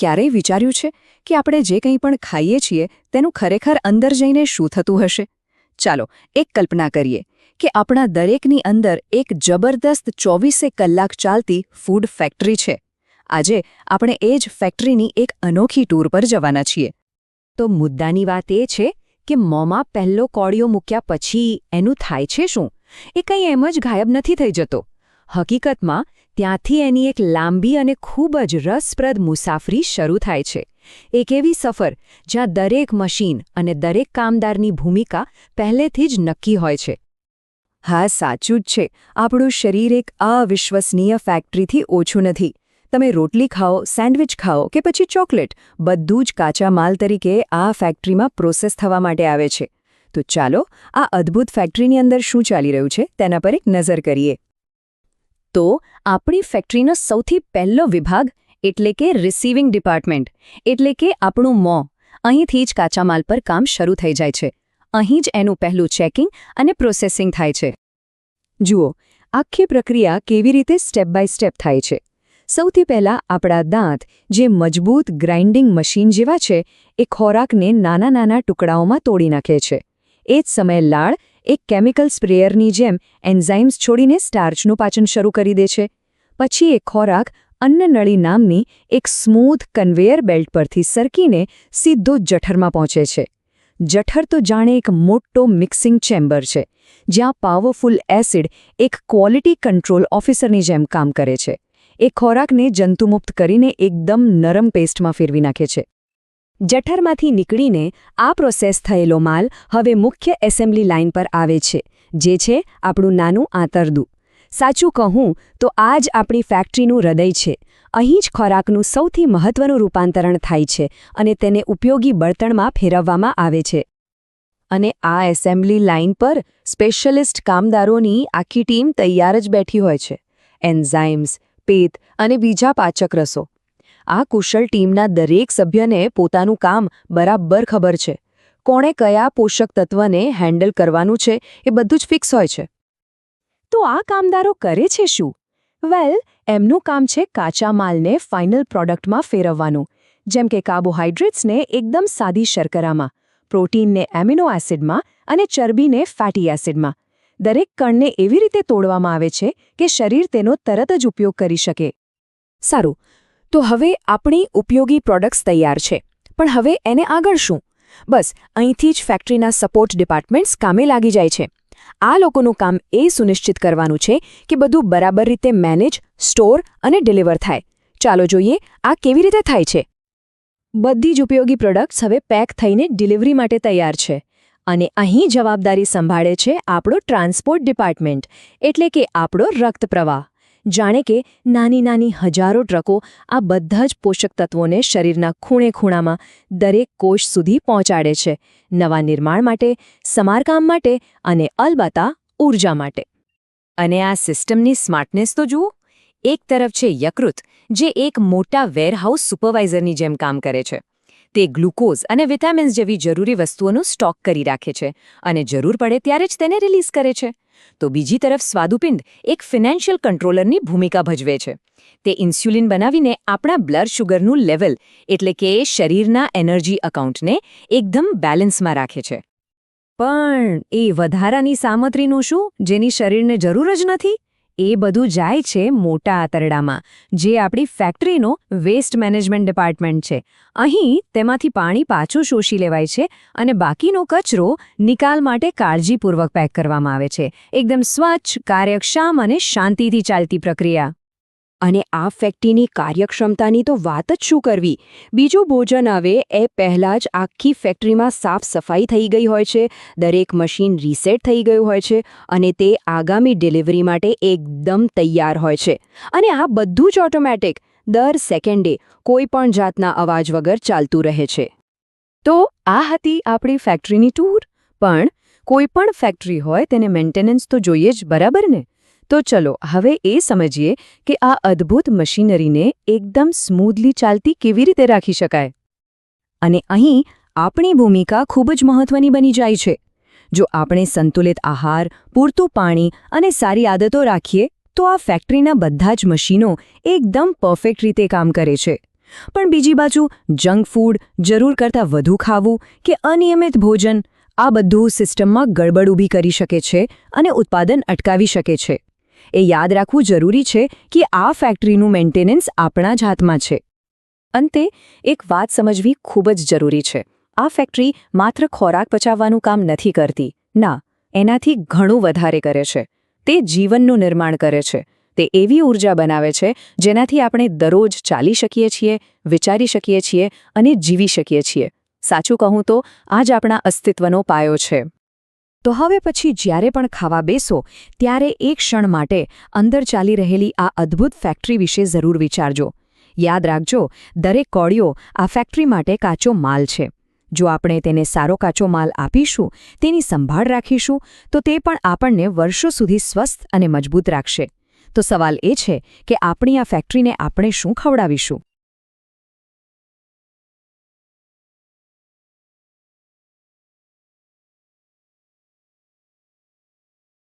ક્યારેય વિચાર્યું છે કે આપણે જે કંઈ પણ ખાઈએ છીએ તેનું ખરેખર અંદર જઈને શું થતું હશે? ચાલો એક કલ્પના કરીએ કે આપણા દરેકની અંદર એક જબરદસ્ત ચોવીસે કલાક ચાલતી ફૂડ ફેક્ટરી છે. આજે આપણે એ જ ફેક્ટરીની એક અનોખી ટૂર પર જવાના છીએ. તો મુદ્દાની વાત એ છે કે મોંમાં પહેલો કોળિયો મૂક્યા પછી એનું થાય છે શું? એ કંઈ એમ જ ગાયબ નથી થઈ જતો. હકીકતમાં, ત્યાંથી એની એક લાંબી અને ખૂબ જ રસપ્રદ મુસાફરી શરૂ થાય છે. એક એવી સફર, જ્યાં દરેક મશીન અને દરેક કામદારની ભૂમિકા પહેલેથી જ નક્કી હોય છે. હા, સાચું જ છે. આપણું શરીર એક અવિશ્વસનીય ફેક્ટરીથી ઓછું નથી. તમે રોટલી ખાઓ, સેન્ડવિચ ખાઓ કે પછી ચોકલેટ, બધું જ કાચા માલ તરીકે આ ફેક્ટરીમાં પ્રોસેસ થવા માટે આવે છે. તો ચાલો, આ અદ્ભુત ફેક્ટરીની અંદર શું ચાલી રહ્યું છે, તેના પર એક નજર કરીએ. તો આપણી ફેક્ટરીનો સૌથી પહેલો વિભાગ એટલે કે રિસીવિંગ ડિપાર્ટમેન્ટ, એટલે કે આપણું મોં, અહીંથી જ કાચા માલ પર કામ શરૂ થઈ જાય છે. અહીં જ એનું પહેલું ચેકિંગ અને પ્રોસેસિંગ થાય છે. જુઓ, આખી પ્રક્રિયા કેવી રીતે સ્ટેપ બાય સ્ટેપ થાય છે. સૌથી પહેલાં આપણા દાંત, જે મજબૂત ગ્રાઇન્ડિંગ મશીન જેવા છે, એ ખોરાકને નાના નાના ટુકડાઓમાં તોડી નાખે છે. એ જ સમયે લાળ એક કેમિકલ સ્પ્રેયરની જેમ એન્ઝાઇમ્સ છોડીને સ્ટાર્ચનું પાચન શરૂ કરી દે છે. પછી એ ખોરાક અન્નનળી નામની એક સ્મૂથ કન્વેયર બેલ્ટ પરથી સરકીને સીધો જઠરમાં પહોંચે છે. જઠર તો જાણે એક મોટો મિક્સિંગ ચેમ્બર છે, જ્યાં પાવરફુલ એસિડ એક ક્વોલિટી કંટ્રોલ ઓફિસરની જેમ કામ કરે છે. એ ખોરાકને જંતુમુક્ત કરીને એકદમ નરમ પેસ્ટમાં ફેરવી નાખે છે. જઠરમાંથી નીકળીને આ પ્રોસેસ થયેલો માલ હવે મુખ્ય એસેમ્બલી લાઇન પર આવે છે, જે છે આપણું નાનું આંતરદું. સાચું કહું તો આ જ આપણી ફેક્ટરીનું હૃદય છે. અહીં જ ખોરાકનું સૌથી મહત્વનું રૂપાંતરણ થાય છે અને તેને ઉપયોગી બળતણમાં ફેરવવામાં આવે છે. અને આ એસેમ્બલી લાઇન પર સ્પેશિયલિસ્ટ કામદારોની આખી ટીમ તૈયાર જ બેઠી હોય છે. એન્ઝાઇમ્સ પેત અને બીજા પાચક રસો. આ કુશળ ટીમના દરેક સભ્યને પોતાનું કામ બરાબર ખબર છે. કોણે કયા પોષક તત્વને હેન્ડલ કરવાનું છે એ બધું જ ફિક્સ હોય છે. તો આ કામદારો કરે છે શું? વેલ એમનું કામ છે કાચા માલને ફાઇનલ પ્રોડક્ટમાં ફેરવવાનું, જેમ કે કાર્બોહાઈડ્રેટ્સને એકદમ સાદી શર્કરામાં પ્રોટીનને એમિનો એસિડમાં અને ચરબીને ફેટી એસિડમાં દરેક કણને એવી રીતે તોડવામાં આવે છે કે શરીર તેનો તરત જ ઉપયોગ કરી શકે. સારું તો હવે આપણી ઉપયોગી પ્રોડક્ટ્સ તૈયાર છે. પણ હવે એને આગળ શું? બસ, અહીંથી જ ફેક્ટરીના સપોર્ટ ડિપાર્ટમેન્ટ્સ કામે લાગી જાય છે. આ લોકોનું કામ એ સુનિશ્ચિત કરવાનું છે કે બધું બરાબર રીતે મેનેજ સ્ટોર અને ડિલિવર થાય. ચાલો જોઈએ આ કેવી રીતે થાય છે. બધી જ ઉપયોગી પ્રોડક્ટ્સ હવે પેક થઈને ડિલિવરી માટે તૈયાર છે. અને અહીં જવાબદારી સંભાળે છે આપણો ટ્રાન્સપોર્ટ ડિપાર્ટમેન્ટ એટલે કે આપણો રક્ત પ્રવાહ. જાણે કે નાની નાની હજારો ટ્રકો આ બધા જ પોષક તત્વોને શરીરના ખૂણે ખૂણામાં દરેક કોષ સુધી પહોંચાડે છે, નવા નિર્માણ માટે, સમારકામ માટે અને અલબત્તા ઊર્જા માટે. અને આ સિસ્ટમની સ્માર્ટનેસ તો જુઓ, એક તરફ છે યકૃત, જે એક મોટા વેરહાઉસ સુપરવાઇઝરની જેમ કામ કરે છે. તે ગ્લુકોઝ અને વિટામિન્સ જેવી જરૂરી વસ્તુઓનું સ્ટોક કરી રાખે છે અને જરૂર પડે ત્યારે જ તેને રિલીઝ કરે છે. તો બીજી તરફ સ્વાદુપિંડ એક ફિનાન્શિયલ કંટ્રોલરની ભૂમિકા ભજવે છે. તે ઇન્સ્યુલિન બનાવીને આપણા બ્લડ શુગરનું લેવલ એટલે કે શરીરના એનર્જી અકાઉન્ટને એકદમ બેલેન્સમાં રાખે છે. પણ એ વધારાની સામગ્રીનું શું? જેની શરીરને જરૂર જ નથી? એ બધું જાય છે મોટા આંતરડામાં, જે આપણી ફેક્ટરીનો વેસ્ટ મેનેજમેન્ટ ડિપાર્ટમેન્ટ છે. અહીં તેમાંથી પાણી પાછું શોષી લેવાય છે અને બાકીનો કચરો નિકાલ માટે કાળજીપૂર્વક પેક કરવામાં આવે છે. એકદમ સ્વચ્છ, કાર્યક્ષમ અને શાંતિથી ચાલતી પ્રક્રિયા. અને આ ફેક્ટરીની કાર્યક્ષમતાની તો વાત જ શું કરવી? બીજું ભોજન આવે એ પહેલાં જ આખી ફેક્ટરીમાં સાફ સફાઈ થઈ ગઈ હોય છે, દરેક મશીન રીસેટ થઈ ગયું હોય છે અને તે આગામી ડિલિવરી માટે એકદમ તૈયાર હોય છે. અને આ બધું જ ઓટોમેટિક, દર સેકન્ડે, કોઈ પણ જાતના અવાજ વગર ચાલતું રહે છે. તો આ હતી આપણી ફેક્ટરીની ટૂર. પણ કોઈ પણ ફેક્ટરી હોય તેને મેન્ટેનન્સ તો જોઈએ જ, બરાબર ને? તો ચલો, હવે એ સમજીએ કે આ અદ્ભુત મશીનરીને એકદમ સ્મૂધલી ચાલતી કેવી રીતે રાખી શકાય. અને અહીં આપણી ભૂમિકા ખૂબ જ મહત્વની બની જાય છે. જો આપણે સંતુલિત આહાર, પૂરતું પાણી અને સારી આદતો રાખીએ, તો આ ફેક્ટરીના બધા જ મશીનો એકદમ પરફેક્ટ રીતે કામ કરે છે. પણ બીજી બાજુ, જંક ફૂડ જરૂર કરતાં વધુ ખાવું કે અનિયમિત ભોજન, આ બધું સિસ્ટમમાં ગડબડ ઊભી કરી શકે છે અને ઉત્પાદન અટકાવી શકે છે. એ યાદ રાખવું જરૂરી છે કે આ ફેક્ટરીનું મેન્ટેનન્સ આપણા જ હાથમાં છે. અંતે, એક વાત સમજવી ખૂબ જ જરૂરી છે. આ ફેક્ટરી માત્ર ખોરાક પચાવવાનું કામ નથી કરતી. ના, એનાથી ઘણું વધારે કરે છે. તે જીવનનું નિર્માણ કરે છે. તે એવી ઊર્જા બનાવે છે જેનાથી આપણે દરરોજ ચાલી શકીએ છીએ, વિચારી શકીએ છીએ અને જીવી શકીએ છીએ. સાચું કહું તો, આ જ આપણા અસ્તિત્વનો પાયો છે. તો હવે પછી જ્યારે પણ ખાવા બેસો, ત્યારે એક ક્ષણ માટે અંદર ચાલી રહેલી આ અદ્ભુત ફેક્ટરી વિશે જરૂર વિચારજો. યાદ રાખજો, દરેક કોળીઓ આ ફેક્ટરી માટે કાચો માલ છે. જો આપણે તેને સારો કાચો માલ આપીશું, તેની સંભાળ રાખીશું, તો તે પણ આપણને વર્ષો સુધી સ્વસ્થ અને મજબૂત રાખશે. તો સવાલ એ છે કે આપણી આ ફેક્ટરીને આપણે શું ખવડાવીશું?